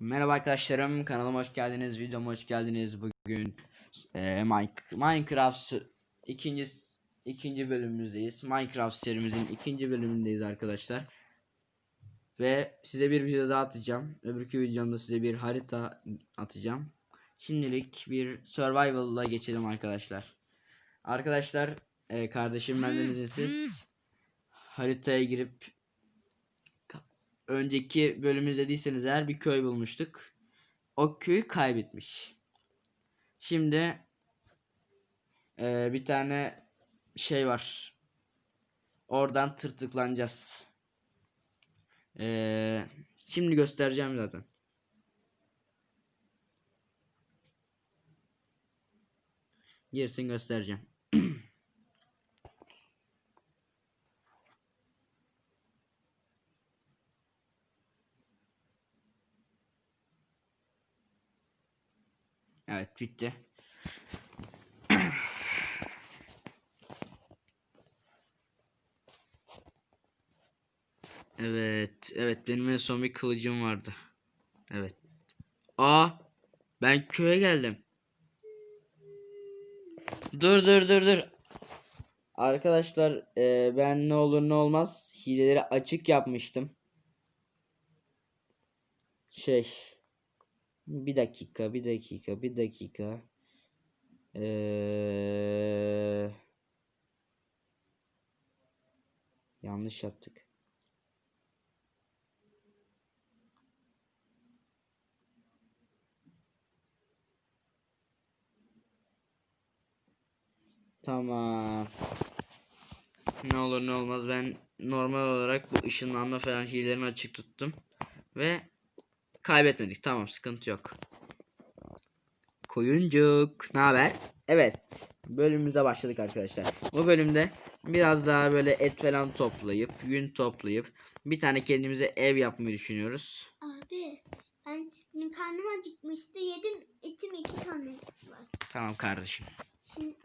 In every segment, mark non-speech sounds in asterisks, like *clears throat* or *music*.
Merhaba arkadaşlarım kanalıma hoş geldiniz videoma hoş geldiniz. Bugün e, Min- Minecraft ikinci ikinci bölümümüzdeyiz. Minecraft serimizin ikinci bölümündeyiz arkadaşlar. Ve size bir video daha atacağım. Öbürkü videomda size bir harita atacağım. Şimdilik bir survival'la geçelim arkadaşlar. Arkadaşlar e, kardeşim benden izinsiz haritaya girip önceki bölüm izlediyseniz eğer bir köy bulmuştuk. O köyü kaybetmiş. Şimdi eee, bir tane şey var. Oradan tırtıklanacağız. Eee, şimdi göstereceğim zaten. Girsin göstereceğim. *clears throat* Evet bitti. Evet, evet benim en son bir kılıcım vardı. Evet. Aa, ben köye geldim. Dur dur dur dur. Arkadaşlar e, ben ne olur ne olmaz hileleri açık yapmıştım. Şey. Bir dakika, bir dakika, bir dakika. Ee, yanlış yaptık. Tamam. Ne olur ne olmaz ben normal olarak bu ışınlanma falan hilelerini açık tuttum. Ve kaybetmedik. Tamam sıkıntı yok. Koyuncuk. Ne haber? Evet. Bölümümüze başladık arkadaşlar. Bu bölümde biraz daha böyle et falan toplayıp, yün toplayıp bir tane kendimize ev yapmayı düşünüyoruz. Abi ben benim karnım acıkmıştı yedim etim iki tane var. Tamam kardeşim. Şimdi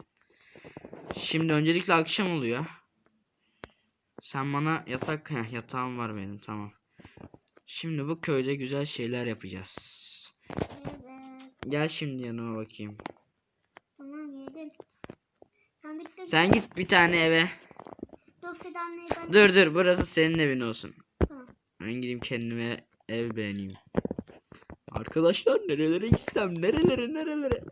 Şimdi öncelikle akşam oluyor. Sen bana yatak, heh, yatağım var benim tamam. Şimdi bu köyde güzel şeyler yapacağız. evet Gel şimdi yanıma bakayım. tamam yedim. Sandıkta Sen git bir tane eve. dur ben Dur dur burası senin evin olsun. Tamam. Ben gideyim kendime ev beğeneyim. Arkadaşlar nerelere gitsem nerelere nerelere.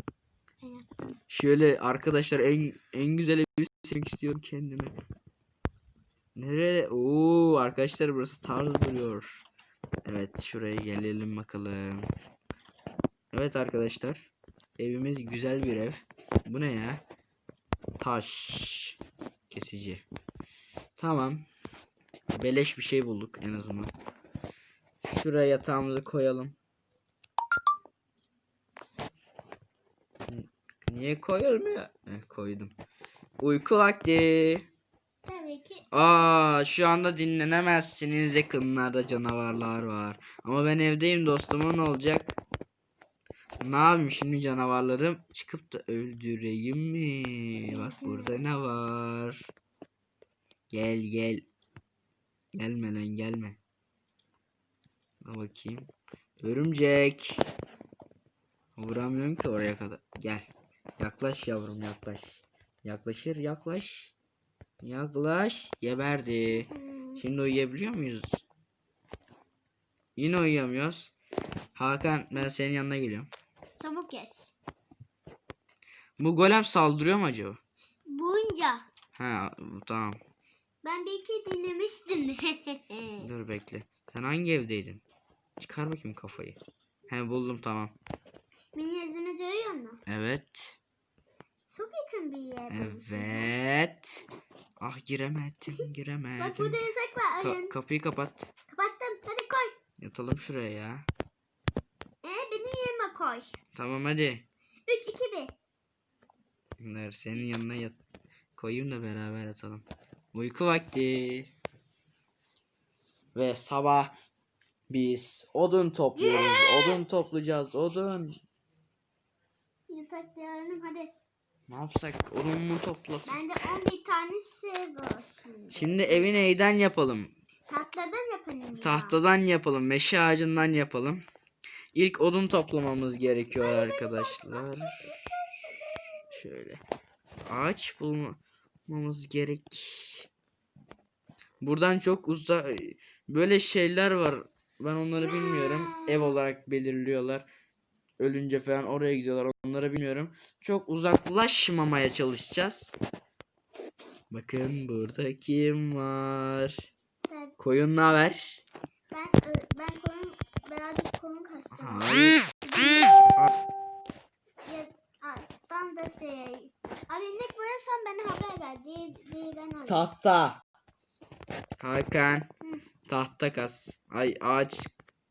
Şöyle arkadaşlar en en güzel evi seçmek istiyorum kendime. Nereye? Oo arkadaşlar burası tarz duruyor. Evet şuraya gelelim bakalım. Evet arkadaşlar. Evimiz güzel bir ev. Bu ne ya? Taş kesici. Tamam. Beleş bir şey bulduk en azından. Şuraya yatağımızı koyalım. Niye koyulmuyor? Eh, koydum. Uyku vakti. Tabii ki Aa, şu anda dinlenemezsiniz. Yakınlarda canavarlar var. Ama ben evdeyim dostum. Ne olacak? Ne yapayım şimdi canavarlarım çıkıp da öldüreyim mi? Bak burada ne var? Gel gel. Gelme lan gelme. Dur bakayım. Örümcek. Vuramıyorum ki oraya kadar. Gel. Yaklaş yavrum yaklaş. Yaklaşır yaklaş. Yaklaş. Geberdi. hmm, Şimdi uyuyabiliyor muyuz? Yine uyuyamıyoruz. Hakan ben senin yanına geliyorum. çabuk kes. Bu golem saldırıyor mu acaba? Bunca Ha tamam. ben belki dinlemiştim. *laughs* Dur bekle. Sen hangi evdeydin? Çıkar bakayım kafayı. He buldum tamam. Beni yüzünü dövüyor mu? Evet. Çok yakın bir yer bulmuşum. Evet. Ah giremedim Bak giremedim. burada yasak var. Ka- kapıyı kapat. Kapattım. Hadi koy. Yatalım şuraya ya. Ee, benim yerime koy. Tamam hadi. 3 2 1. Bunlar senin yanına yat koyayım da beraber yatalım. Uyku vakti. Ve sabah biz odun topluyoruz. Odun toplayacağız. Odun. Yatak diyelim hadi. Ne yapsak? Odun mu toplasak? Bende 11 tane şey var şimdi. Şimdi evi neyden yapalım? Tahtadan yapalım ya. Tahtadan yapalım. Meşe ağacından yapalım. İlk odun toplamamız gerekiyor arkadaşlar. Şöyle. Ağaç bulmamız gerek. Buradan çok uzak böyle şeyler var. Ben onları bilmiyorum. Ev olarak belirliyorlar. Ölünce falan oraya gidiyorlar. Onları bilmiyorum. Çok uzaklaşmamaya çalışacağız. Bakın burada kim var? Ben, Koyun ne haber? ben, ben koyun, birazcık koyun kasacağım. Hayır. Alttan da şey. Abi ne koyarsan bana haber ver diye, diye ben alayım. Tahta. Hakan. Hı. Tahta kas. Ay ağaç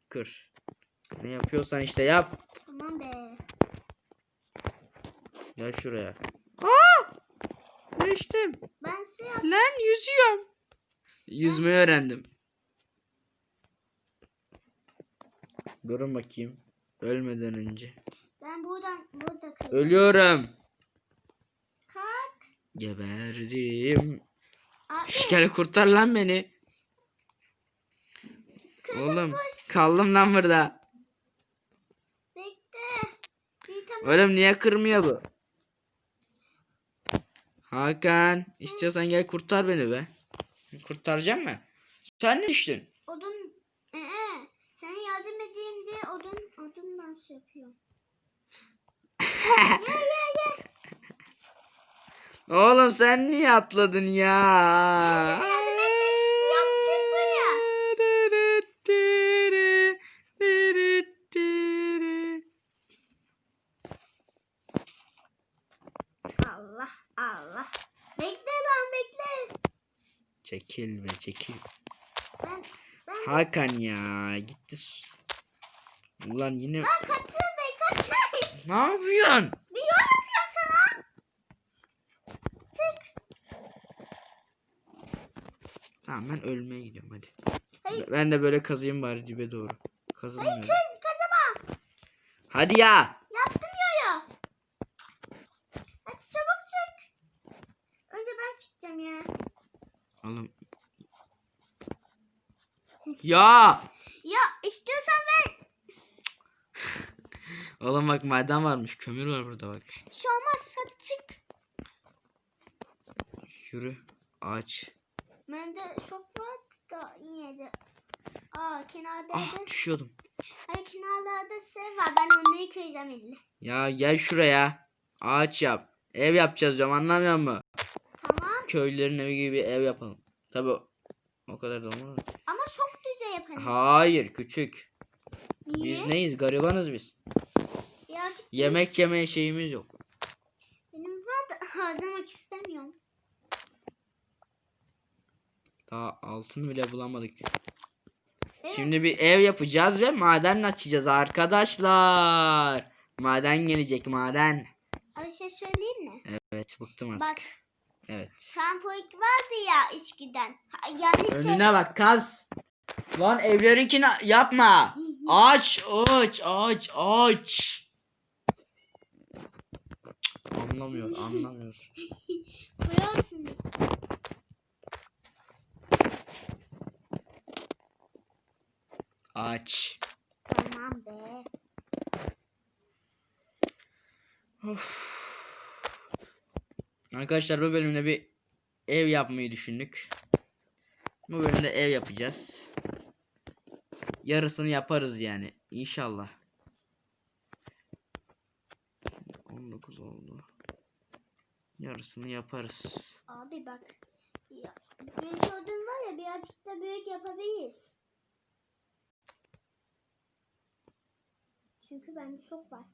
kır. Ne yapıyorsan işte yap. Be. Gel şuraya. Aa! Düştüm. Ben şey yap. Lan yüzüyorum. Yüzmeyi öğrendim. Durun bakayım. Ölmeden önce. Ben buradan burada kıracağım. Ölüyorum. Kalk. Geberdim. Abi Şş, Gel kurtar lan beni. kırdım Oğlum kuş. kaldım lan burada. Bekle. Bir tane Oğlum niye kırmıyor bu? Hakan istiyorsan gel kurtar beni be. Kurtaracak mı? Sen ne düştün? odun. Ee, sana yardım edeyim diye odun odun nasıl yapıyor? *laughs* gel gel gel. Oğlum sen niye atladın ya? sana yardım etmek istiyorum, çık buraya. Allah Allah. Bekle lan bekle. Çekil be çekil. Ben ben Hakan ya gitti. Ulan yine ben kaçın be kaçın. *laughs* ne yapıyorsun? Bir yol yapıyorum sana. Çık. Tamam ben ölmeye gidiyorum hadi. Hayır. Ben de böyle kazayım bari dibe doğru. Kazılmıyor. Kız kazama. Hadi ya. Yaptım yoyo. Hadi çabuk çık. Önce ben çıkacağım ya. Oğlum. Ya. Ya istiyorsan ver. *laughs* Oğlum bak maden varmış. Kömür var burada bak. Bir şey olmaz. Hadi çık. Yürü. Ağaç. Bende çok var da yine de. Aa kenarda Ah da. düşüyordum. Hayır kenarlarda şey var. Ben onları kıracağım elle. Ya gel şuraya. Ağaç yap. Ev yapacağız diyorum anlamıyor musun? Tamam. Köylülerin evi gibi ev yapalım. Tabi o kadar da olmaz. Ama çok yapalım. Hayır küçük. Niye? Biz neyiz? Garibanız biz. Birazcık Yemek yemeye şeyimiz yok. benim var da *laughs* harcamak istemiyorum. Daha altın bile bulamadık. Evet. Şimdi bir ev yapacağız ve maden açacağız arkadaşlar. Maden gelecek maden. Abi şey söyleyeyim mi? Evet bıktım artık. Bak Evet. Sampoik vardı ya eskiden. Ha, yanlış şey- Önüne bak kaz. Lan evlerinkini yapma. Aç aç aç aç. Anlamıyor anlamıyor. Koyarsın. Aç. Tamam be. Of. Arkadaşlar bu bölümde bir ev yapmayı düşündük. Bu bölümde ev yapacağız. Yarısını yaparız yani. İnşallah. 19 oldu. Yarısını yaparız. Abi bak. Ya, büyük var ya birazcık da büyük yapabiliriz. Çünkü bende çok var.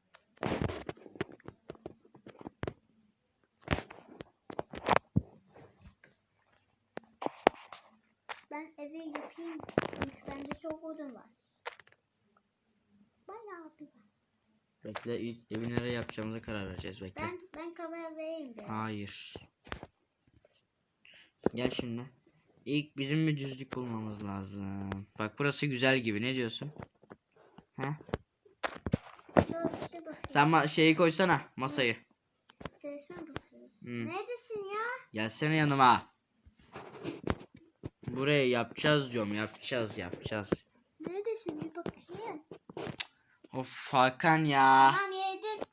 Ben evi yapayım çok odun var. Bayağı bir var. Bekle ilk evi nereye yapacağımıza karar vereceğiz bekle. Ben ben kameraya vereyim de. Hayır. Gel şimdi. İlk bizim bir düzlük bulmamız lazım. Bak burası güzel gibi. Ne diyorsun? Bir şey. Sen ma- şeyi koysana masayı. Çalışma basıyoruz. Hmm. Neredesin ya? Gelsene yanıma. Burayı yapacağız diyorum. Yapacağız yapacağız. Neredesin bir bakayım. Of Hakan ya. Tamam yedim.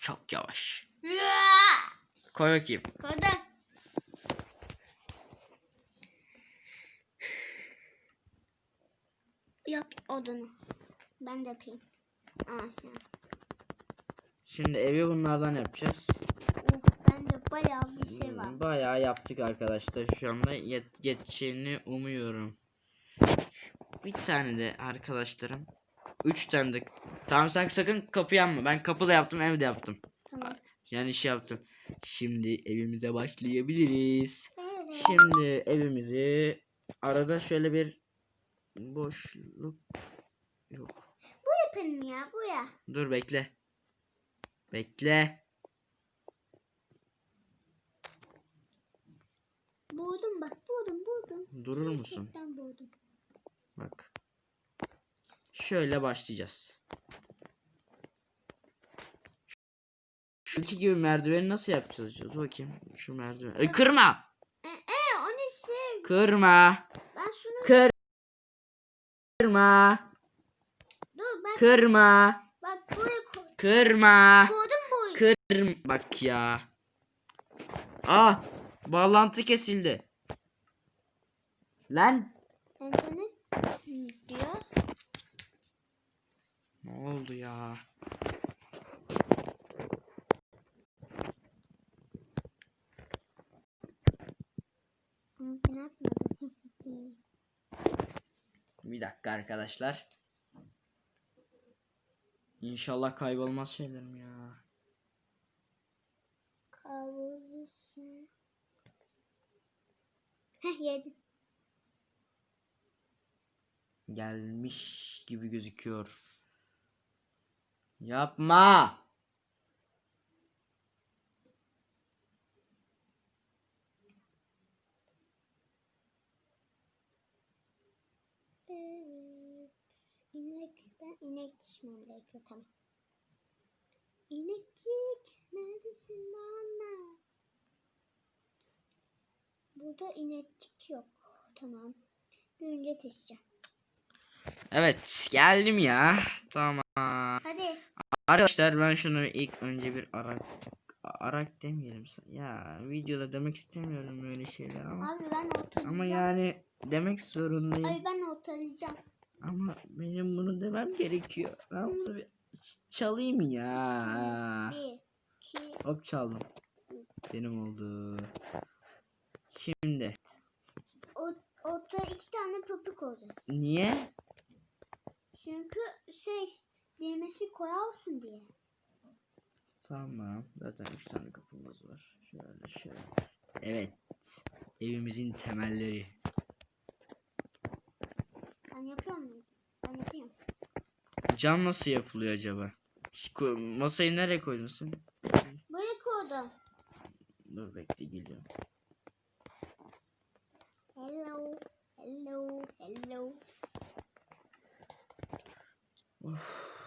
Çok yavaş. Koy bakayım. Koydum. Yap odunu. Ben de yapayım. Aşağı. Şimdi evi bunlardan yapacağız. Of bende bayağı bir şey var. Hmm, Bayağı yaptık arkadaşlar. Şu anda yet geçeceğini umuyorum. Bir tane de arkadaşlarım. Üç tane de. Tamam sen sakın kapı yanma. Ben kapı da yaptım ev de yaptım. Tamam. Yani şey yaptım. Şimdi evimize başlayabiliriz. Evet. Şimdi evimizi arada şöyle bir boşluk yok. Yapın ya bu ya. Dur bekle. Bekle. Buldum bak buldum buldum. Durur musun? Gerçekten buldum. Bak. Şöyle başlayacağız. Şu iki gibi merdiveni nasıl yapacağız? Dur bakayım. Şu merdiven. Ay, kırma. E, e o ne şey? Kırma. Ben şunu Kır. Kırma. dur bak Kırma. Kırma. Koydum boyu. Kırm. Bak ya. Ah. Bağlantı kesildi. Lan. Ne oldu ya? *laughs* Bir dakika arkadaşlar. İnşallah kaybolmaz şeylerim ya. Kavrulursun. Heh yedim. Gelmiş gibi gözüküyor. Yapma. Evet. Ben inek düşmem gerekiyor tamam. İnekçik neredesin bana? Burada inekçik yok. Tamam. Görünce taşıyacağım. Evet geldim ya. Tamam. Hadi. Arkadaşlar ben şunu ilk önce bir arak arak demeyelim. Ya videoda demek istemiyorum böyle şeyler ama. Abi ben oturacağım. Ama yani demek zorundayım. Abi ben oturacağım. Ama benim bunu demem gerekiyor. Ben bunu bir çalayım ya. Bir, iki, Hop çaldım. Benim oldu. Şimdi o, ortaya iki tane köpük olacağız. niye? Çünkü şey düğmesi kolay olsun diye. Tamam. Zaten 3 tane kapımız var. Şöyle şöyle. Evet. Evimizin temelleri. Ben yapıyor muyum? Ben yapıyorum. Cam nasıl yapılıyor acaba? Masayı nereye koydun sen? Böyle koydum. Dur bekle geliyorum. Hello, hello, hello. Of.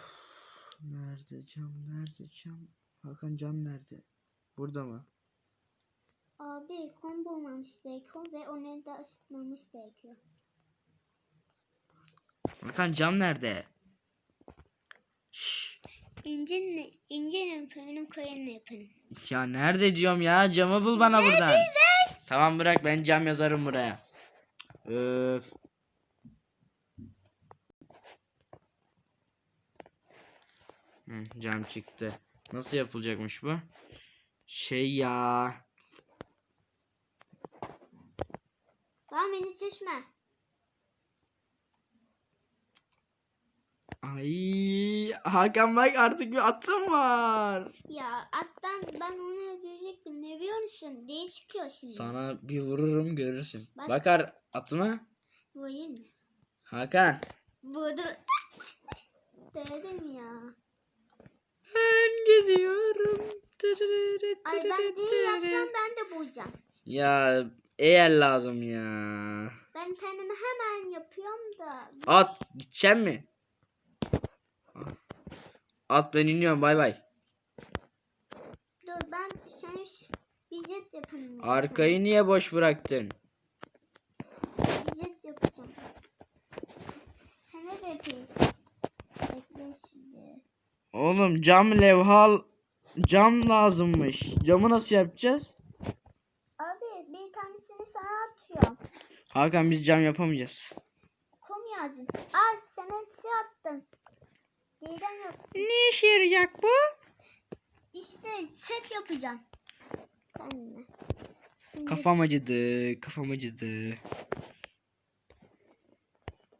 Nerede cam? Nerede cam? Hakan cam nerede? Burada mı? Abi kon bulmamız gerekiyor ve onu da ısıtmamız gerekiyor. Hakan cam nerede? Şşş. İncin incinin benim kayın yapın. Ya nerede diyorum ya? Camı bul bana buradan. Tamam bırak ben cam yazarım buraya. Öf. Hı, cam çıktı. Nasıl yapılacakmış bu? Şey ya. Tamam beni çeşme. Ay Hakan bak artık bir atım var. Ya attan ben onu öldürecektim. Ne biliyor musun? Diye çıkıyor şimdi. Sana bir vururum görürsün. Baş- Bakar atıma. Vurayım mı? Hakan. Vurdu. *laughs* Dedim ya. Ben gidiyorum. Ay ben değil yapacağım ben de bulacağım. Ya eğer lazım ya. Ben kendimi hemen yapıyorum da. At gideceğim mi? At ben iniyorum bay bay. Dur ben sen yapalım. bir Arkayı niye boş bıraktın? jet yapacağım. Yapıyorsun? Bekle şimdi. Oğlum cam levhal cam lazımmış. Camı nasıl yapacağız? Abi bir tanesini sana atıyorum. Hakan biz cam yapamayacağız. Kum yağcın. Al sana şey attım. Neden yok? Ne işe yarayacak bu? İşte set yapacağım. Kendine. Şimdi Kafam acıdı, kafam acıdı.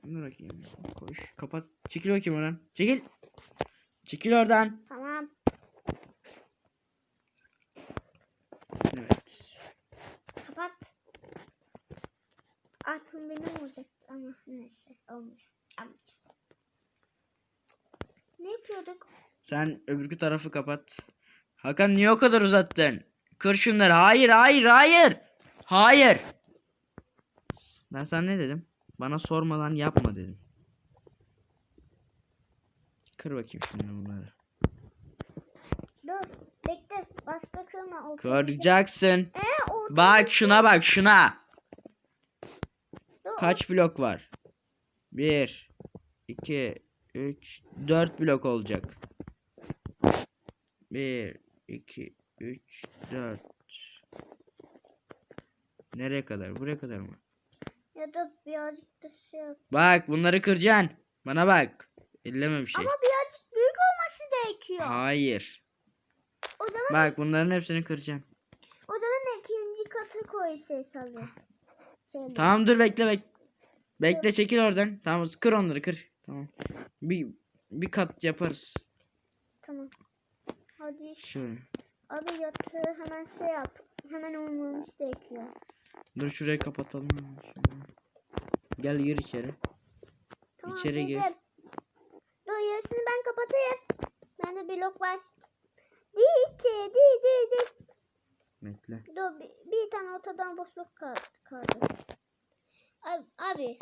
Dur bakayım. Koş, kapat. Çekil bakayım oradan. Çekil. Çekil oradan. Tamam. Evet. Kapat. Aklım benim olacak ama neyse olmayacak. Amca. Ne yapıyorduk? Sen öbürkü tarafı kapat. Hakan niye o kadar uzattın? Kır şunları. Hayır, hayır, hayır. Hayır. Ben sana ne dedim? Bana sormadan yapma dedim. Kır bakayım şimdi bunları. Dur bekle başka kırma. Kıracaksın. Ee, Bak şuna bak şuna. Dur, Kaç blok var? 1 2 3 4 blok olacak. 1 2 3 4 Nereye kadar? Buraya kadar mı? Ya da birazcık da şey yap. Bak bunları kıracaksın. Bana bak. Elleme bir şey. Ama birazcık büyük olması gerekiyor. Hayır. O zaman Bak bunların hepsini kıracaksın. o zaman ikinci katı koy şey. Şey, Tamam dur bekle bek. Bekle çekil oradan. Tamam kır onları kır. Tamam. Bir bir kat yaparız. Tamam. Hadi Şöyle. abi yatağı hemen şey yap. Hemen olmamız gerekiyor. Dur şurayı kapatalım. Şöyle. Gel gir içeri. Tamam İçeri gir. dedim. Dur yarısını ben kapatayım. Bende blok var. Di içeri di di di. Bekle. Dur bir, bir tane ortadan boşluk kaldı. kaldı. Abi, abi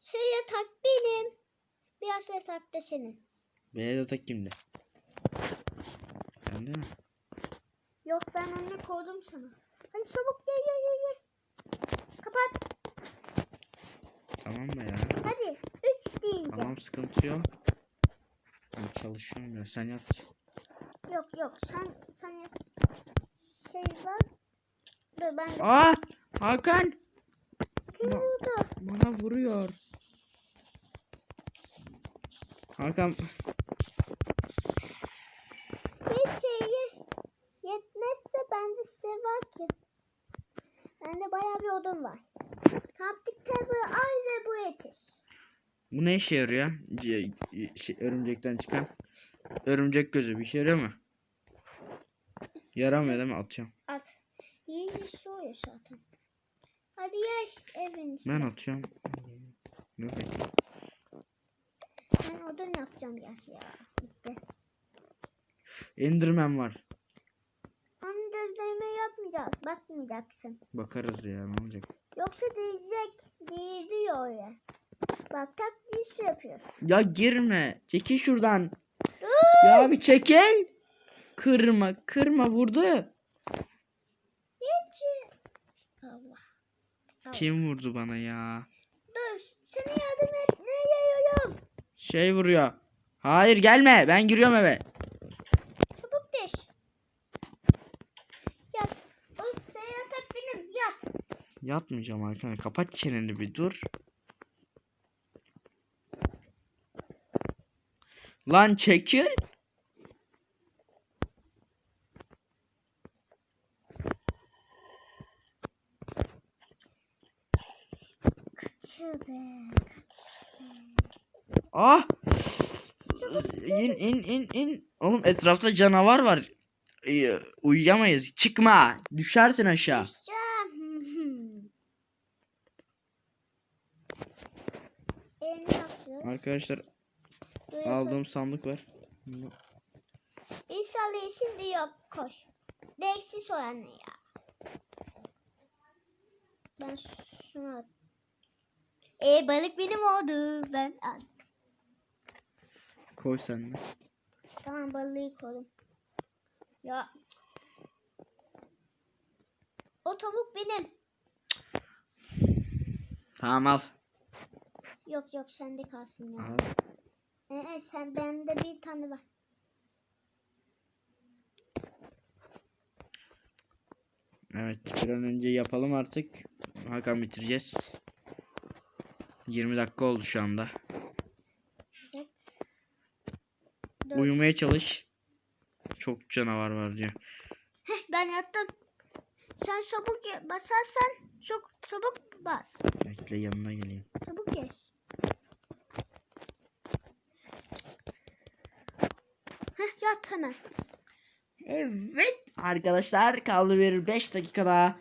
şey yatak benim. Biraz yatak da senin. Beyaz atak kimde? Bende mi? Yok ben onu koydum sana. Hadi çabuk gel gel gel gel. Kapat. Tamam da ya. Hadi. Üç deyince. Tamam sıkıntı yok. Ben çalışıyorum ya sen yat. Yok yok sen sen yap. Şey var. Dur ben de. Aa! Hakan! Kim ba- vurdu? Bana vuruyor. Hakan Bir şeye yetmezse bende şey var ki. Bende bayağı bir odun var. Kaptık tabi ay ve bu yeter. bu ne işe yarıyor? C- şey, örümcekten çıkan. Örümcek gözü bir işe yarıyor mu? Yaramıyor değil mi? Atıyorum. At. Yiyince soğuyor zaten. Hadi ye evin içine. Ben atıyorum. Bekle. Ben odun yapacağım yaş ya. Bitti. Enderman var. Onun gözlerime yapmayacağız. Bakmayacaksın. Bakarız ya ne olacak? Yoksa diyecek. Diyor ya. Bak taktiği su yapıyoruz. Ya girme. Çekil şuradan. Ya bir çekil. Kırma, kırma vurdu. Hiç. Allah. Allah. Kim vurdu bana ya? Dur. Etmeye geliyorum. Şey vuruyor. Hayır gelme. Ben giriyorum eve. Çabuk düş. Yat. O sen yatak benim. Yat. Yatmayacağım Hakan. Kapat çeneni bir dur. Lan çekil. Kaçıyor be. Ah. İn in in. Oğlum etrafta canavar var. Ee, Uyuyamayız. Çıkma. Düşersin aşağı. Arkadaşlar aldığım sandık var. İnşallah şimdi yok koş. Deksi soğanı ya. Ben şunu at. E balık benim oldu. Ben at. Koy sen de. Tamam balığı koydum. Ya tavuk benim. Tamam al. Yok yok sende kalsın ya. Al. Ee, sen bende bir tane var. Evet bir an önce yapalım artık. Hakan bitireceğiz. 20 dakika oldu şu anda. Evet. Dur. Uyumaya çalış. Çok canavar var diyor. Heh, ben yattım. Sen çabuk ye- basarsan çok çabuk bas. Bekle yanına geleyim. Çabuk ye. Heh, yat hemen. Evet arkadaşlar kaldı bir 5 dakika daha.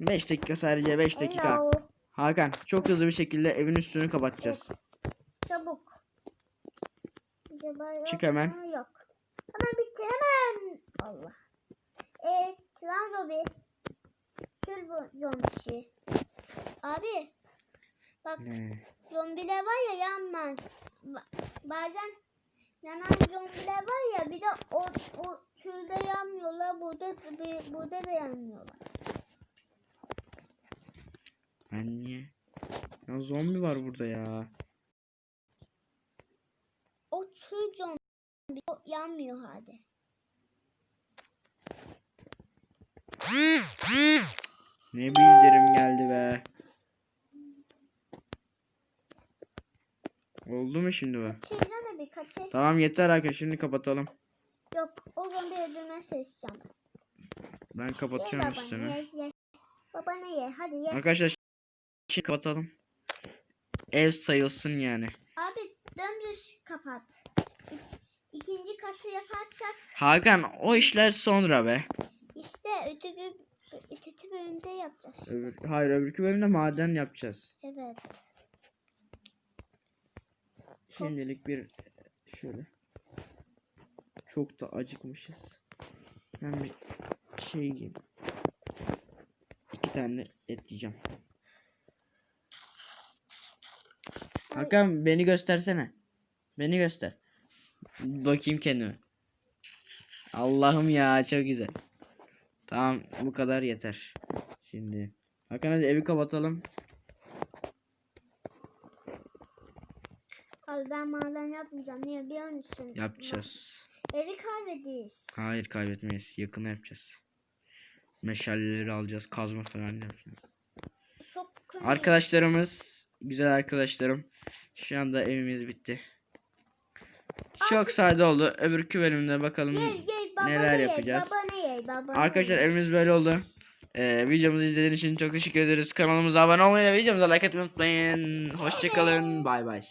5 dakika sadece 5 dakika. Hello. Hakan çok hızlı bir şekilde evin üstünü kapatacağız. Çabuk. Yok Çık hemen. Yok. Hemen bitti hemen. Allah. Evet. Lan Robi. Şöyle bu zombisi. Abi. Bak Ne? zombiler var ya yanmaz. Ba- bazen yanan zombiler var ya bir de o, o şurada yanmıyorlar. Burada, da- burada da yanmıyorlar. Niye? Ya zombi var burada ya. Tür zombi yanmıyor hadi. Ne bildirim geldi be. Oldu mu şimdi bu? Kaçırsana bir kaçır. Tamam yeter Hakan şimdi kapatalım. Yok o zombi öldürmeye çalışacağım. Ben Ye kapatacağım baba üstünü. ye ye. Baba ne ye hadi ye. Arkadaşlar şimdi kapatalım. Ev sayılsın yani. Kapat. İk- İkinci katı yaparsak Hakan o işler sonra be. işte öteki, öteki bölümde yapacağız. Öbür, hayır öbürkü bölümde maden yapacağız. Evet. Şimdilik bir şöyle. Çok da acıkmışız. Ben bir şey yiyeyim. İki tane et yiyeceğim. Hakan beni göstersene. Beni göster. Bakayım kendime. Allah'ım ya çok güzel. Tamam bu kadar yeter. Şimdi. Hakan hadi evi kapatalım. Abi ben maden yapmayacağım. Niye biliyor musun? Yapacağız. Evi kaybederiz. Hayır kaybetmeyiz. Yakına yapacağız. Meşaleleri alacağız. Kazma falan yapacağız. Çok. Arkadaşlarımız, güzel arkadaşlarım. Şu anda evimiz bitti. Çok sade oldu. Öbürkü bölümde bakalım. Ye baba neler ne ye, yapacağız? Ye Arkadaşlar ye. evimiz böyle oldu. Ee, videomuzu izlediğiniz için çok teşekkür ederiz. Kanalımıza abone olmayı ve videomuza like atmayı unutmayın. Hoşçakalın. Bay bay.